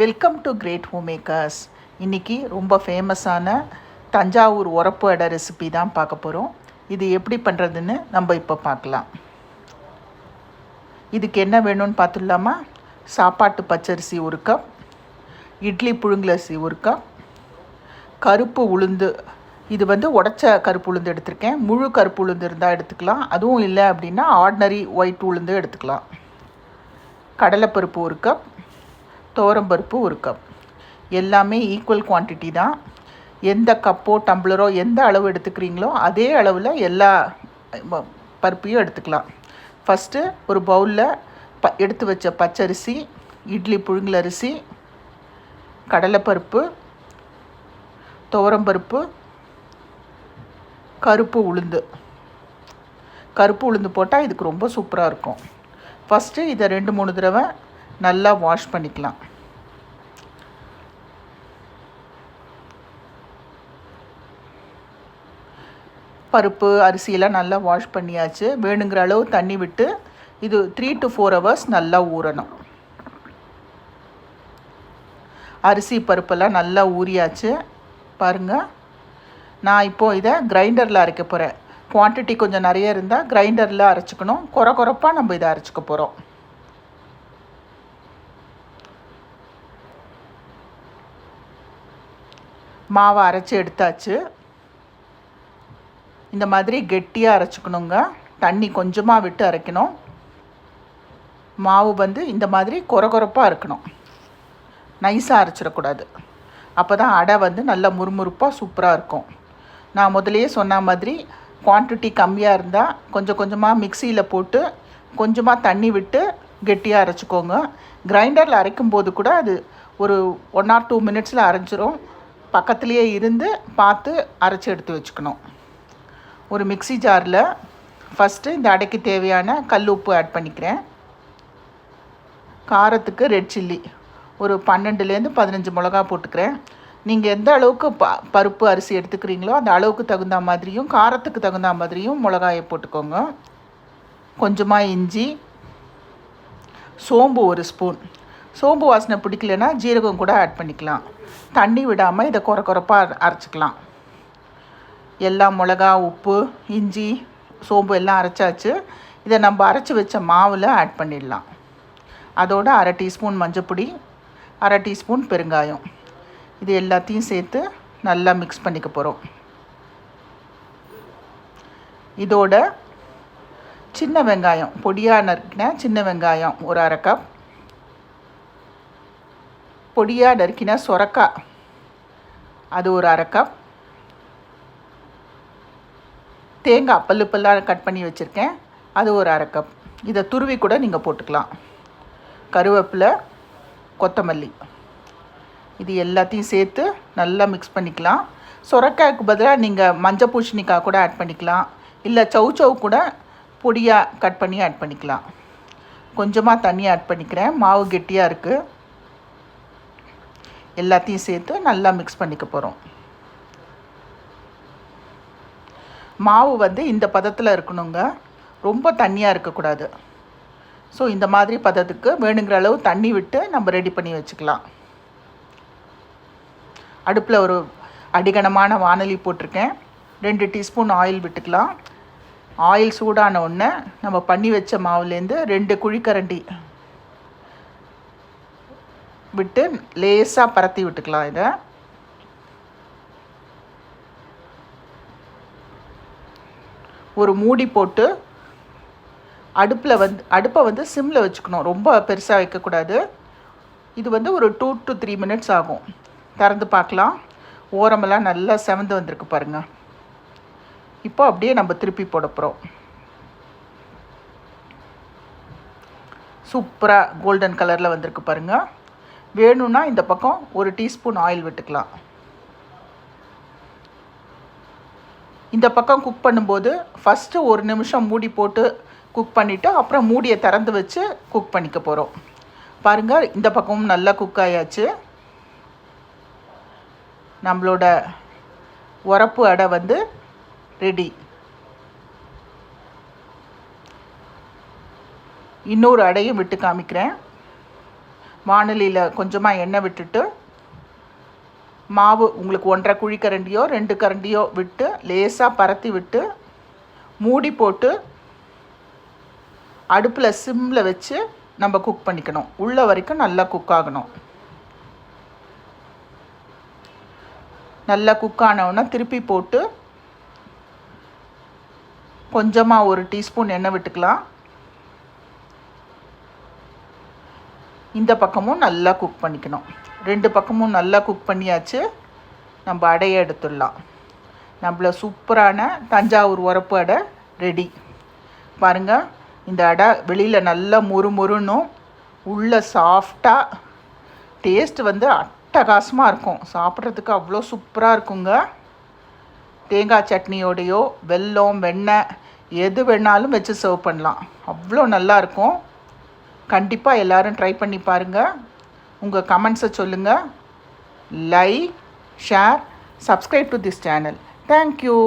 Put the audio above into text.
Welcome to great home makers இன்றைக்கி ரொம்ப ஃபேமஸான தஞ்சாவூர் உரப்பு அடை ரெசிபி தான் பார்க்க போகிறோம் இது எப்படி பண்ணுறதுன்னு நம்ம இப்போ பார்க்கலாம். இதுக்கு என்ன வேணும்னு பார்த்துடலாமா? சாப்பாட்டு பச்சரிசி ஒரு கப் இட்லி புழுங்கலரிசி ஒரு கப் கருப்பு உளுந்து. இது வந்து உடச்ச கருப்பு உளுந்து எடுத்திருக்கேன். முழு கருப்பு உளுந்து இருந்தால் எடுத்துக்கலாம். அதுவும் இல்லை அப்படின்னா ஆர்டினரி ஒயிட் உளுந்து எடுத்துக்கலாம். கடலைப்பருப்பு ஒரு கப் துவரம்பருப்பு ஒரு கப் எல்லாமே ஈக்குவல் குவான்டிட்டி தான். எந்த கப்போ டம்ளரோ எந்த அளவு எடுத்துக்கிறீங்களோ அதே அளவில் எல்லா பருப்பையும் எடுத்துக்கலாம். ஃபஸ்ட்டு ஒரு பவுலில் ப எடுத்து வச்ச பச்சரிசி இட்லி புழுங்கலரிசி கடலைப்பருப்பு துவரம்பருப்பு கருப்பு உளுந்து. கருப்பு உளுந்து போட்டால் இதுக்கு ரொம்ப சூப்பராக இருக்கும். ஃபஸ்ட்டு இதை ரெண்டு மூணு தடவை நல்லா வாஷ் பண்ணிக்கலாம். பருப்பு அரிசியெல்லாம் நல்லா வாஷ் பண்ணியாச்சு. வேணுங்கிற அளவு தண்ணி விட்டு இது த்ரீ டு ஃபோர் ஹவர்ஸ் நல்லா ஊறணும். அரிசி பருப்பெல்லாம் நல்லா ஊறியாச்சு. பாருங்கள் நான் இப்போது இதை கிரைண்டரில் அரைக்க போகிறேன் குவான்டிட்டி கொஞ்சம் நிறைய இருந்தால் கிரைண்டரில் அரைச்சிக்கணும். குறை குறைப்பாக நம்ம இதை அரைச்சிக்க போகிறோம் மாவை அரைச்சி எடுத்தாச்சு. இந்த மாதிரி கெட்டியாக அரைச்சிக்கணுங்க. தண்ணி கொஞ்சமாக விட்டு அரைக்கணும். மாவு வந்து இந்த மாதிரி கொர கொரப்பாக இருக்கணும். நைஸாக அரைச்சிடக்கூடாது. அப்போ தான் அடை வந்து நல்லா முறுமுறுப்பாக சூப்பராக இருக்கும். நான் முதலையே சொன்ன மாதிரி குவான்டிட்டி கம்மியாக இருந்தால் கொஞ்சம் கொஞ்சமாக மிக்சியில் போட்டு கொஞ்சமாக தண்ணி விட்டு கெட்டியாக அரைச்சிக்கோங்க. கிரைண்டரில் அரைக்கும் போது கூட அது ஒரு ஒன் ஆர் டூ மினிட்ஸில் அரைஞ்சிரும். பக்கத்துலேயே இருந்து பார்த்து அரைச்சி எடுத்து வச்சுக்கணும். ஒரு மிக்ஸி ஜாரில் ஃபஸ்ட்டு இந்த அடைக்கு தேவையான கல் உப்பு ஆட் பண்ணிக்கிறேன். காரத்துக்கு ரெட் சில்லி ஒரு பன்னெண்டுலேருந்து பதினஞ்சு மிளகா போட்டுக்கிறேன். நீங்கள் எந்த அளவுக்கு ப பருப்பு அரிசி எடுத்துக்கிறீங்களோ அந்த அளவுக்கு தகுந்த மாதிரியும் காரத்துக்கு தகுந்த மாதிரியும் மிளகாயை போட்டுக்கோங்க. கொஞ்சமாக இஞ்சி சோம்பு ஒரு ஸ்பூன் சோம்பு வாசனை பிடிக்கலன்னா ஜீரகம் கூட ஆட் பண்ணிக்கலாம். தண்ணி விடாமல் இதை குறை குறைப்பாக அரைச்சிக்கலாம். எல்லாம் மிளகா உப்பு இஞ்சி சோம்பு எல்லாம் அரைச்சாச்சு. இதை நம்ம அரைச்சி வச்ச மாவில் ஆட் பண்ணிடலாம். அதோட அரை டீஸ்பூன் மஞ்சப்பொடி அரை டீஸ்பூன் பெருங்காயம். இது எல்லாத்தையும் சேர்த்து நல்லா மிக்ஸ் பண்ணிக்க போகிறோம் இதோட சின்ன வெங்காயம் பொடியாக நறுக்கின சின்ன வெங்காயம் ஒரு அரை கப் பொடியாக நறுக்கின சொரக்காய் அது ஒரு அரை கப் தேங்காய் பல்லு பல்லாக கட் பண்ணி வச்சுருக்கேன். அது ஒரு அரை கப் இதை துருவி கூட நீங்கள் போட்டுக்கலாம். கருவேப்பிலை கொத்தமல்லி. இது எல்லாத்தையும் சேர்த்து நல்லா மிக்ஸ் பண்ணிக்கலாம். சுரக்காய்க்கு பதிலாக நீங்கள் மஞ்சள் பூசணிக்காய் கூட ஆட் பண்ணிக்கலாம். இல்லை சவு சௌ கூட பொடியாக கட் பண்ணி ஆட் பண்ணிக்கலாம். கொஞ்சமாக தண்ணி ஆட் பண்ணிக்கிறேன். மாவு கெட்டியாக இருக்குது எல்லாத்தையும் சேர்த்து நல்லா மிக்ஸ் பண்ணிக்க போகிறோம் மாவு வந்து இந்த பதத்தில் இருக்கணுங்க. ரொம்ப தண்ணியாக இருக்கக்கூடாது. ஸோ இந்த மாதிரி பதத்துக்கு வேணுங்கிற அளவு தண்ணி விட்டு நம்ம ரெடி பண்ணி வச்சுக்கலாம். அடுப்பில் ஒரு அடிகனமான வானொலி போட்டிருக்கேன். ரெண்டு டீஸ்பூன் ஆயில் விட்டுக்கலாம். ஆயில் சூடான உடனே நம்ம பண்ணி வச்ச மாவுலேருந்து ரெண்டு குழிக்கரண்டி விட்டு லேசாக பரத்தி விட்டுக்கலாம் இதை. ஒரு மூடி போட்டு அடுப்பில் வந்து அடுப்பை வந்து சிம்மில் வச்சுக்கணும். ரொம்ப பெருசாக வைக்கக்கூடாது. இது வந்து ஒரு டூ டு த்ரீ மினிட்ஸ் ஆகும். திறந்து பார்க்கலாம். ஓரமெல்லாம் நல்லா செவந்து வந்திருக்கு பாருங்கள் இப்போ அப்படியே நம்ம திருப்பி போட போகிறோம் சூப்பராக கோல்டன் கலரில் வந்திருக்கு பாருங்கள் வேணும்னா இந்த பக்கம் ஒரு டீஸ்பூன் ஆயில் விட்டுக்கலாம். இந்த பக்கம் குக் பண்ணும்போது ஃபஸ்ட்டு ஒரு நிமிஷம் மூடி போட்டு குக் பண்ணிவிட்டு அப்புறம் மூடியை திறந்து வச்சு குக் பண்ணிக்க போகிறோம் பாருங்கள் இந்த பக்கமும் நல்லா குக் ஆயாச்சு. நம்மளோட உரப்பு அடை வந்து ரெடி இன்னொரு அடையும் விட்டு காமிக்கிறேன். வானலியில் கொஞ்சமாக எண்ணெய் விட்டுட்டு மாவு உங்களுக்கு ஒன்றரை குழி கரண்டியோ ரெண்டு கரண்டியோ விட்டு லேசாக பரத்தி விட்டு மூடி போட்டு அடுப்பில் சிம்மில் வச்சு நம்ம குக் பண்ணிக்கணும். உள்ள வரைக்கும் நல்லா குக் ஆகணும். நல்லா குக் ஆனவுடனே திருப்பி போட்டு கொஞ்சமாக ஒரு டீஸ்பூன் எண்ணெய் விட்டுக்கலாம். இந்த பக்கமும் நல்லா குக் பண்ணிக்கணும். ரெண்டு பக்கமும் நல்லா குக் பண்ணியாச்சு. நம்ம அடையை எடுத்துடலாம். நம்மள சூப்பரான தஞ்சாவூர் உரப்பு அடை ரெடி பாருங்கள் இந்த அடை வெளியில் நல்லா மொறு மொறுன்னும் உள்ளே சாஃப்டாக டேஸ்ட் வந்து அட்டகாசமாக இருக்கும். சாப்பிட்றதுக்கு அவ்வளோ சூப்பராக இருக்குங்க. தேங்காய் சட்னியோடையோ வெல்லம் வெண்ணெய் எது வேணாலும் வச்சு சர்வ் பண்ணலாம். அவ்வளோ நல்லாயிருக்கும் கண்டிப்பாக எல்லோரும் ட்ரை பண்ணி பாருங்கள் உங்கள் கமெண்ட்ஸை சொல்லுங்கள் like share subscribe to this channel thank you